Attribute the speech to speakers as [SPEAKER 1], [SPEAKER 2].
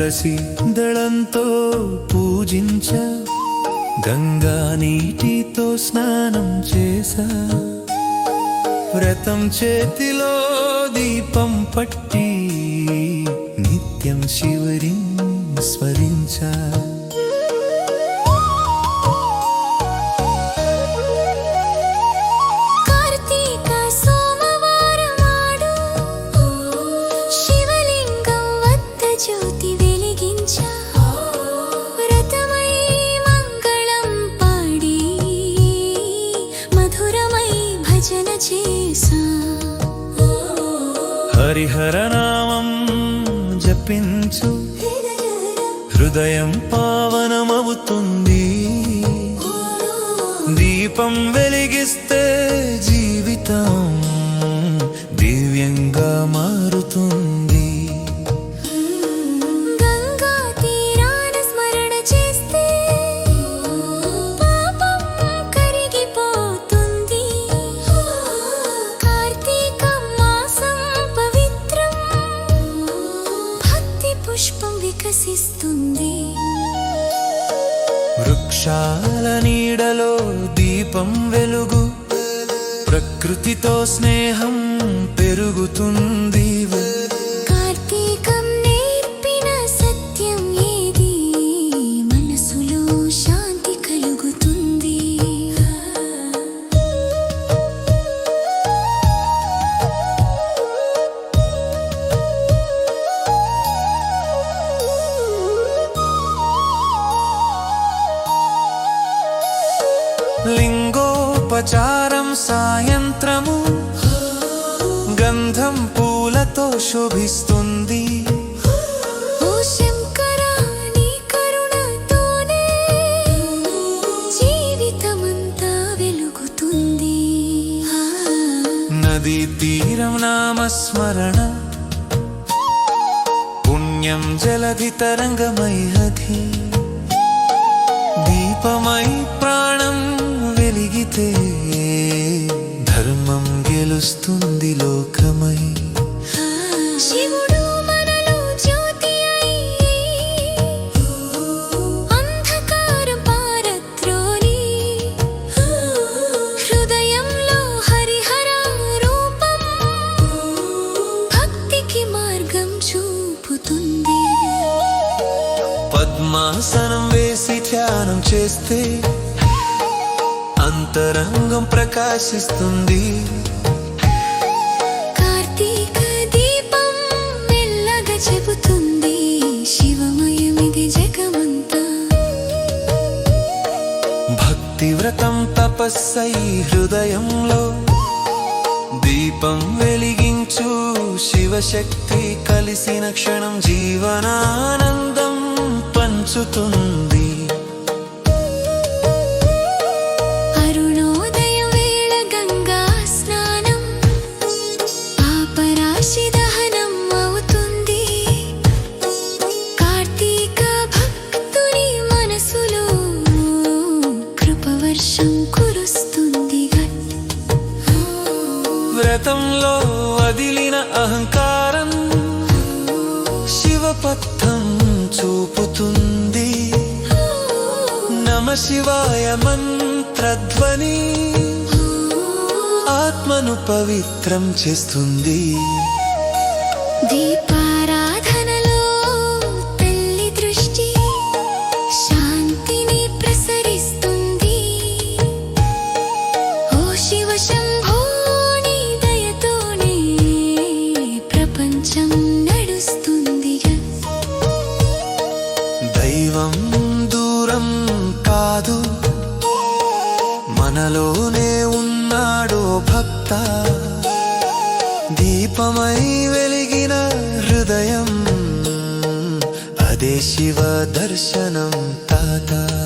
[SPEAKER 1] తులసి దళంతో పూజించ గంగా నీటితో స్నానం చేసా. వ్రతం చేతిలో దీపం పట్టి నిత్యం శివరి స్మరించా. హరిహర నామం జపించు. హృదయం పావనమవుతుంది. దీపం వెలిగిస్తే జీవితం వృక్షాల నీడలో దీపం వెలుగు ప్రకృతితో స్నేహం పెరుగుతుంది. లింగోపచారం సాయంత్రము. గంధం పూలతో శోభిస్తుంది. నదీ తీరం నామస్మరణ. పుణ్యం జలధి తరంగమై దీపమై
[SPEAKER 2] రూపం భక్తికి మార్గం చూపుతుంది.
[SPEAKER 1] పద్మాసనం వేసి ధ్యానం చేస్తే అంతరంగం ప్రకాశిస్తుంది.
[SPEAKER 2] కార్తీక దీపం మెల్లగా చెబుతుంది. శివమయమిది జగమంతా.
[SPEAKER 1] భక్తి వ్రతం తపస్సై హృదయంలో దీపం వెలిగించు శివశక్తి కలిసిన క్షణం జీవనానందం పంచుతుంది.
[SPEAKER 2] కృపవర్షం కురుస్తుందిగా
[SPEAKER 1] వ్రతంలో వదిలిన అహంకారం శివపథం చూపుతుంది. నమ శివాయ మంత్రధ్వని ఆత్మను పవిత్రం చేస్తుంది.
[SPEAKER 2] దీపారాధనలో
[SPEAKER 1] మనలోనే ఉన్నాడు భక్త. దీపమై వెలిగిన హృదయం. అదే శివ దర్శనం తాత.